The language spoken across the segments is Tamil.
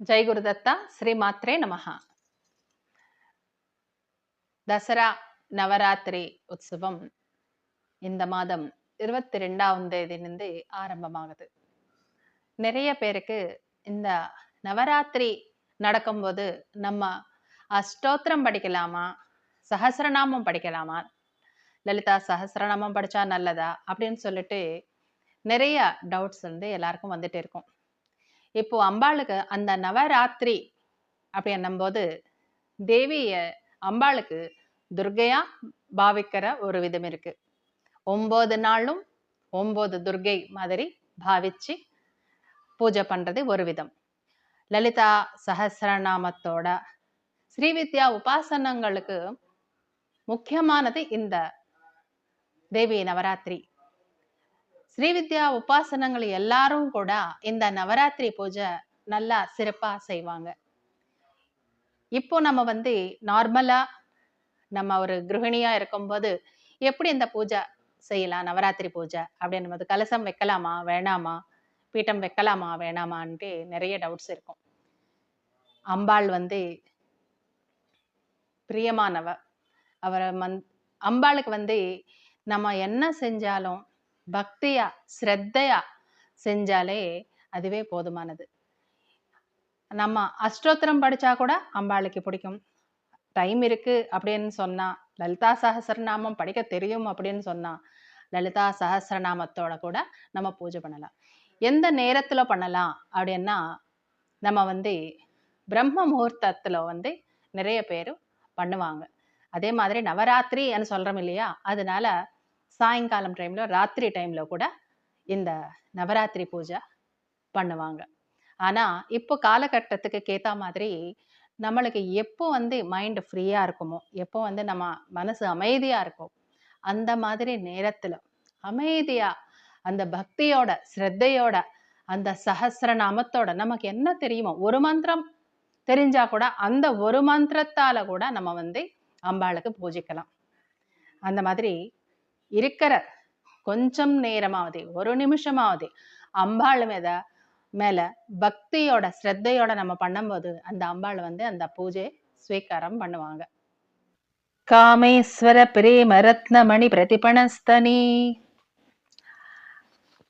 జై గురుదత్త శ్రీమాత్రే నమ தசரா நவராத்திரி உற்சவம் இந்த மாதம் இருபத்தி ரெண்டாம் தேதியிலிருந்து ஆரம்பமாகுது நிறைய பேருக்கு இந்த நவராத்திரி நடக்கும்போது நம்ம அஷ்டோத்திரம் படிக்கலாமா சஹசிரநாமம் படிக்கலாமா லலிதா சஹசிரநாமம் படிச்சா நல்லதா அப்படின்னு சொல்லிட்டு நிறைய டவுட்ஸ் வந்து எல்லாருக்கும் வந்துட்டு இருக்கும் இப்போ அம்பாளுக்கு அந்த நவராத்திரி அப்படி என்னும்போது தேவிய அம்பாளுக்கு துர்கையா பாவிக்கிற ஒரு விதம் இருக்கு. ஒன்பது நாளும் ஒன்பது துர்கை மாதிரி பாவிச்சு பூஜை பண்றது ஒரு விதம். லலிதா சஹசிரநாமத்தோட ஸ்ரீவித்யா உபாசனங்களுக்கு முக்கியமானது இந்த தேவி நவராத்திரி. ஸ்ரீவித்யா உபாசனங்கள் எல்லாரும் கூட இந்த நவராத்திரி பூஜை நல்லா சிறப்பா செய்வாங்க. இப்போ நம்ம வந்து நார்மலா நம்ம ஒரு கிருஹிணியா இருக்கும்போது எப்படி இந்த பூஜை செய்யலாம்? நவராத்திரி பூஜை அப்படின்னும் போது கலசம் வைக்கலாமா? வேணாமா? பீட்டம் வைக்கலாமா? வேணாமான்ட்டு நிறைய டவுட்ஸ் இருக்கும். அம்பாள் வந்து பிரியமானவ. அவரை மந் அம்பாளுக்கு வந்து நம்ம என்ன செஞ்சாலும் பக்தியா ஸ்ரத்தையா செஞ்சாலே அதுவே போதுமானது. நம்ம அஷ்டோத்திரம் படித்தா கூட அம்பாளுக்கு பிடிக்கும். டைம் இருக்குது அப்படின்னு சொன்னால் லலிதா சஹசிரநாமம் படிக்க தெரியும் அப்படின்னு சொன்னால் லலிதா சஹசிரநாமத்தோட கூட நம்ம பூஜை பண்ணலாம். எந்த நேரத்தில் பண்ணலாம் அப்படின்னா நம்ம வந்து பிரம்ம முகூர்த்தத்தில் வந்து நிறைய பேர் பண்ணுவாங்க. அதே மாதிரி நவராத்திரின்னு சொல்கிறோம் இல்லையா? அதனால சாயங்காலம் டைம்ல ராத்திரி டைம்ல கூட இந்த நவராத்திரி பூஜை பண்ணுவாங்க. ஆனா இப்போ காலகட்டத்துக்கு கேத்த மாதிரி நம்மளுக்கு எப்போ வந்து மைண்ட் ஃப்ரீயா இருக்குமோ எப்போ வந்து நம்ம மனசு அமைதியா இருக்கும் அந்த மாதிரி நேரத்துல அமைதியா அந்த பக்தியோட ஸ்ரத்தையோட அந்த சஹசிரநாமத்தோட நமக்கு என்ன தெரியுமோ ஒரு மந்திரம் தெரிஞ்சா கூட அந்த ஒரு மந்திரத்தால கூட நம்ம வந்து அம்பாளுக்கு பூஜிக்கலாம். அந்த மாதிரி இருக்கிற கொஞ்சம் நேரமாவது ஒரு நிமிஷமாவது அம்பாள் மேத மேல பக்தியோட ஸ்ரத்தையோட நம்ம பண்ணும்போது அந்த அம்பாள் வந்து அந்த பூஜை ஸ்வீகாரம் பண்ணுவாங்க. காமேஸ்வர பிரேம ரத்னமணி பிரதிபணஸ்தனி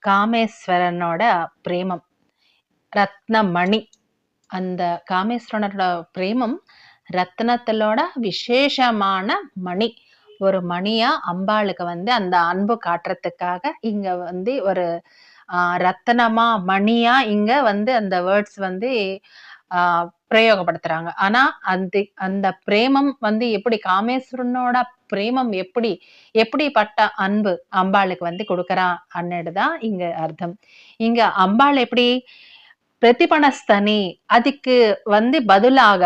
காமேஸ்வரனோட பிரேமம் ரத்னமணி. அந்த காமேஸ்வரனோட பிரேமம் ரத்னத்திலோட விசேஷமான மணி. ஒரு மணியா அம்பாளுக்கு வந்து அந்த அன்பு காட்டுறதுக்காக இங்க வந்து ஒரு ரத்தனமா மணியா இங்க வந்து அந்த வேர்ட்ஸ் வந்து பிரயோகப்படுத்துறாங்க. ஆனா அந்த அந்த பிரேமம் வந்து எப்படி காமேஸ்வரனோட பிரேமம் எப்படி எப்படிப்பட்ட அன்பு அம்பாளுக்கு வந்து கொடுக்கறா அன்னுதான் இங்க அர்த்தம். இங்க அம்பாள் எப்படி பிரதிபணஸ்தனி அதுக்கு வந்து பதிலாக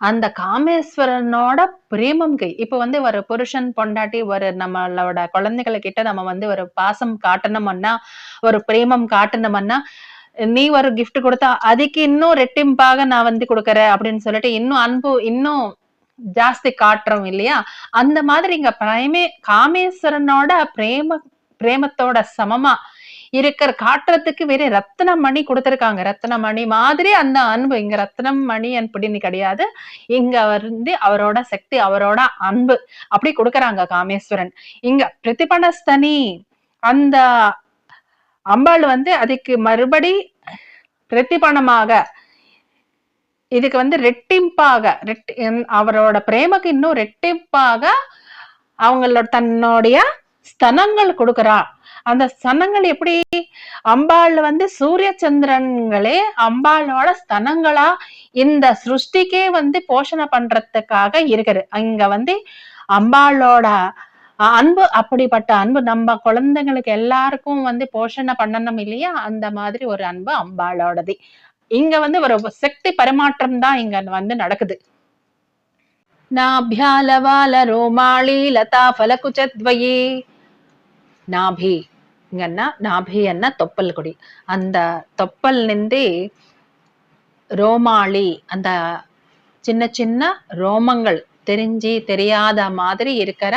அந்த காமேஸ்வரனோட பிரேமம்க்கு இப்ப வந்து ஒரு புருஷன் பொண்டாட்டி ஒரு நம்மளோட குழந்தைகளை கிட்ட நம்ம வந்து ஒரு பாசம் காட்டணும்னா ஒரு பிரேமம் காட்டணும்னா நீ ஒரு கிஃப்ட் கொடுத்தா அதுக்கு இன்னும் ரெட்டிம்பாக நான் வந்து கொடுக்கறேன் அப்படின்னு சொல்லிட்டு இன்னும் அன்பு இன்னும் ஜாஸ்தி காட்டுறோம் இல்லையா? அந்த மாதிரி இங்க பிரேமே காமேஸ்வரனோட பிரேம பிரேமத்தோட சமமா இருக்கிற காட்டுறதுக்கு வேற ரத்தன மணி கொடுத்துருக்காங்க. ரத்தன மணி மாதிரி அந்த அன்பு. இங்க ரத்தனம் மணி அப்படின்னு கிடையாது. இங்க வந்து அவரோட சக்தி அவரோட அன்பு. அப்படி கொடுக்கறாங்க காமேஸ்வரன். இங்க பிரதிபனஸ்தனி அந்த அம்பாள் வந்து அதுக்கு மறுபடி பிரதிபணமாக இதுக்கு வந்து ரெட்டிப்பாக ரெட்டி அவரோட பிரேமக்கு இன்னும் ரெட்டிப்பாக அவங்களோட தன்னுடைய ஸ்தனங்கள் கொடுக்குறா. அந்த ஸ்தனங்கள் எப்படி? அம்பாள் வந்து சூரிய சந்திரன்களே அம்பாளோட ஸ்தனங்களா இந்த சிருஷ்டிக்கே வந்து போஷணை பண்றதுக்காக இருக்குது. அங்க வந்து அம்பாளோட அன்பு அப்படிப்பட்ட அன்பு. நம்ம குழந்தைங்களுக்கு எல்லாருக்கும் வந்து போஷணை பண்ணணும் இல்லையா? அந்த மாதிரி ஒரு அன்பு அம்பாளோடது. இங்க வந்து ஒரு சக்தி பரிமாற்றம் தான் இங்க வந்து நடக்குது. நாபியாலவால ரோமாளி லதா ஃபலகுச்சத்வயே. நாபி. இங்கன்னா தொப்பல் கொடி அந்த தொப்பல் நின்று ரோமாளி அந்த சின்ன சின்ன ரோமங்கள் தெரிஞ்சு தெரியாத மாதிரி இருக்கிற.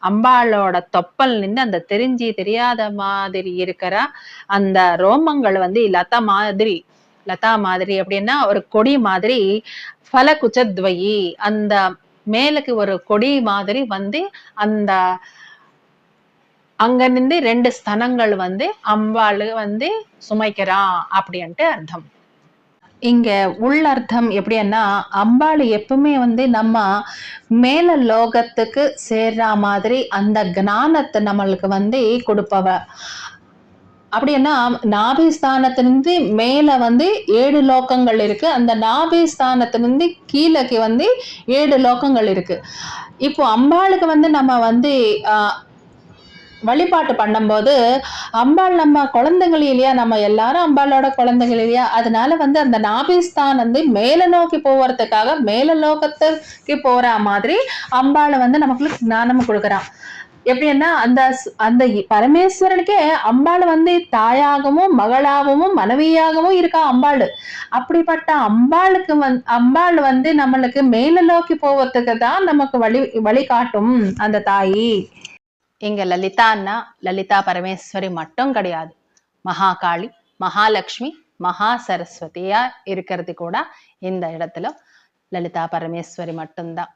அம்பாளோட தொப்பல் நின்று அந்த தெரிஞ்சு தெரியாத மாதிரி இருக்கிற. அந்த ரோமங்கள் வந்து லதா மாதிரி லதா மாதிரி அப்படின்னா ஒரு கொடி மாதிரி ஃபல குச்சத்வயி அந்த மேலுக்கு ஒரு கொடி மாதிரி வந்து அந்த அங்க நின்று ரெண்டு ஸ்தனங்கள் வந்து அம்பாள் வந்து சுமைக்கிறான் அப்படின்ட்டு அர்த்தம். இங்க உள்ளர்த்தம் எப்படின்னா அம்பாள் எப்பவுமே வந்து நம்ம மேல லோகத்துக்கு சேர்ற மாதிரி அந்த ஞானத்தை நம்மளுக்கு வந்து கொடுப்பவ. அப்படின்னா நாபிஸ்தானத்திலிருந்து மேல வந்து ஏழு லோகங்கள் இருக்கு. அந்த நாபிஸ்தானத்திலிருந்து கீழக்கு வந்து ஏழு லோகங்கள் இருக்கு. இப்போ அம்பாளுக்கு வந்து நம்ம வந்து வழிபாட்டு பண்ணும்போது அம்பாள் நம்ம குழந்தைகள் இல்லையா நம்ம எல்லாரும் அம்பாளோட குழந்தைகள் இல்லையா அதனால வந்து அந்த நாபிஸ்தான் வந்து மேல நோக்கி போகிறதுக்காக மேல லோகத்துக்கு போற மாதிரி அம்பாளை வந்து நமக்கு ஞானம் கொடுக்குறான். எப்படின்னா அந்த அந்த பரமேஸ்வரனுக்கே அம்பாள் வந்து தாயாகவும் மகளாகவும் மனைவியாகவும் இருக்கா அம்பாள். அப்படிப்பட்ட அம்பாளுக்கு வந் அம்பாள் வந்து நம்மளுக்கு மேல நோக்கி போவதுக்கு தான் நமக்கு வழி வழிகாட்டும் அந்த தாயி. இங்க லலிதான்னா லலிதா பரமேஸ்வரி மட்டும் கிடையாது. மகாகாளி மகாலட்சுமி மகா சரஸ்வதியா இருக்கிறது கூட இந்த இடத்துல லலிதா பரமேஸ்வரி மட்டும்தான்.